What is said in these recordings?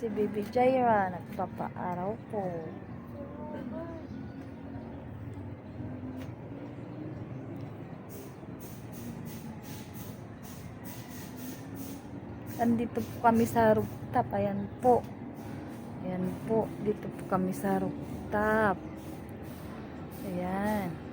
Si Baby Jaira, nagpapaaraw po. Andito po kami sa rooftop. Ayan po. Ayan po. Dito po kami sa rooftop. Ayan.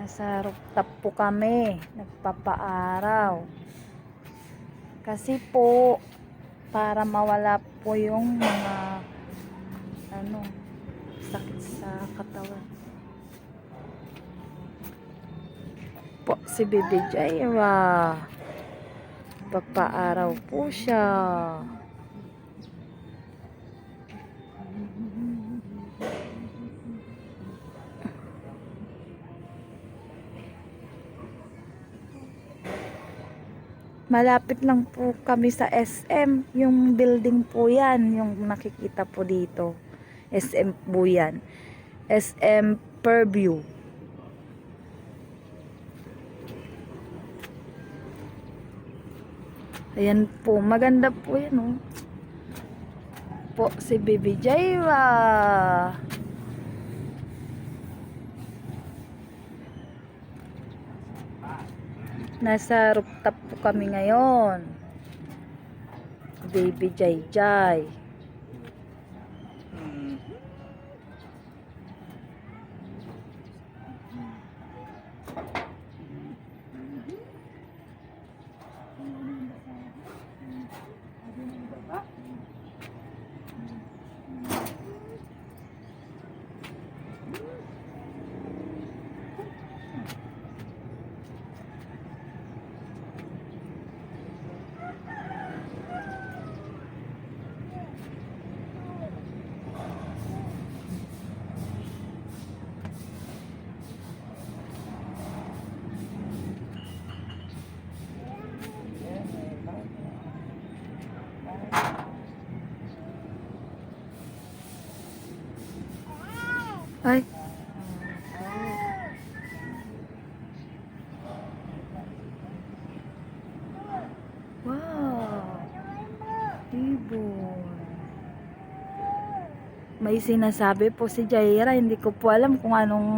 Nasa rooftop po kami. Nagpapaaraw. Kasi po, para mawala po yung mga ano, sakit sa katawan. Po, si Bibi Jaira. Papaaraw po siya. Malapit lang po kami sa SM. Yung building po yan, yung nakikita po dito. SM po yan. SM Purview. Ayan po, maganda po yan oh. Po si Baby Jaira. Nasa rooftop po kami ngayon. Baby Jai Jai. Ay. Wow. Ibon. May sinasabi po si Jaira. Hindi ko po alam kung anong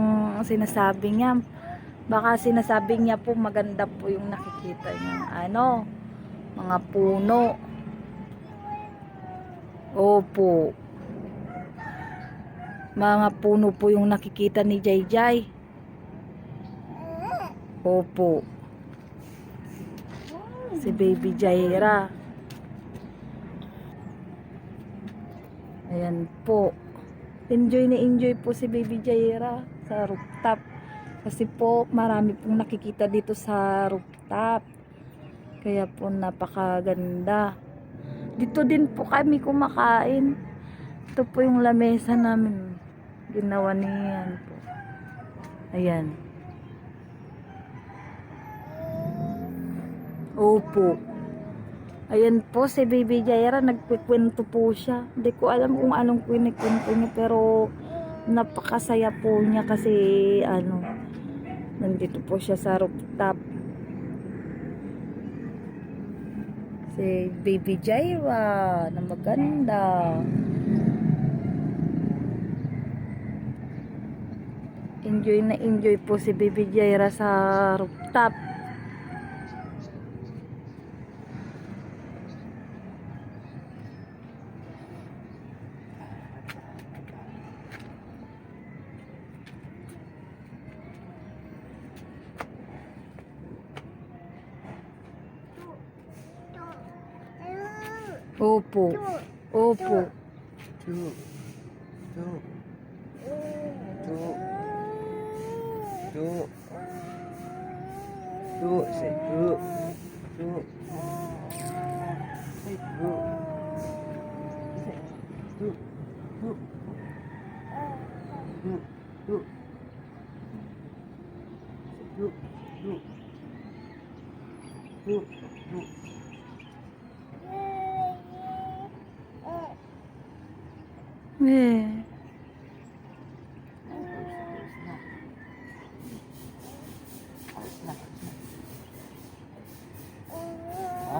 sinasabi niya. Baka sinasabi niya po maganda po yung nakikita niya. Ano? Mga puno. Opo. Mga puno po yung nakikita ni Jai. Opo. Si Baby Jaira. Ayan po. Enjoy na enjoy po si Baby Jaira sa rooftop. Kasi po marami pong nakikita dito sa rooftop. Kaya po napakaganda. Dito din po kami kumakain. Ito po yung lamesa namin. Ginawa niyan po. Ayan. Opo. Ayan po, si Baby Jaira, nagkikwento po siya. Hindi ko alam kung anong kwento niya, pero napakasaya po niya kasi, ano, nandito po siya sa rooftop. Si Baby Jaira, na maganda. Enjoy na enjoy po si Baby Jaira sa rooftop. Opo. Opo. Two. chú. Chú sẽ chú. Chú. Sẽ chú. Chú. Chú. Chú. Chú. Chú. Chú. Chú. Chú 네.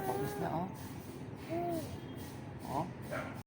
Tapos na, oh.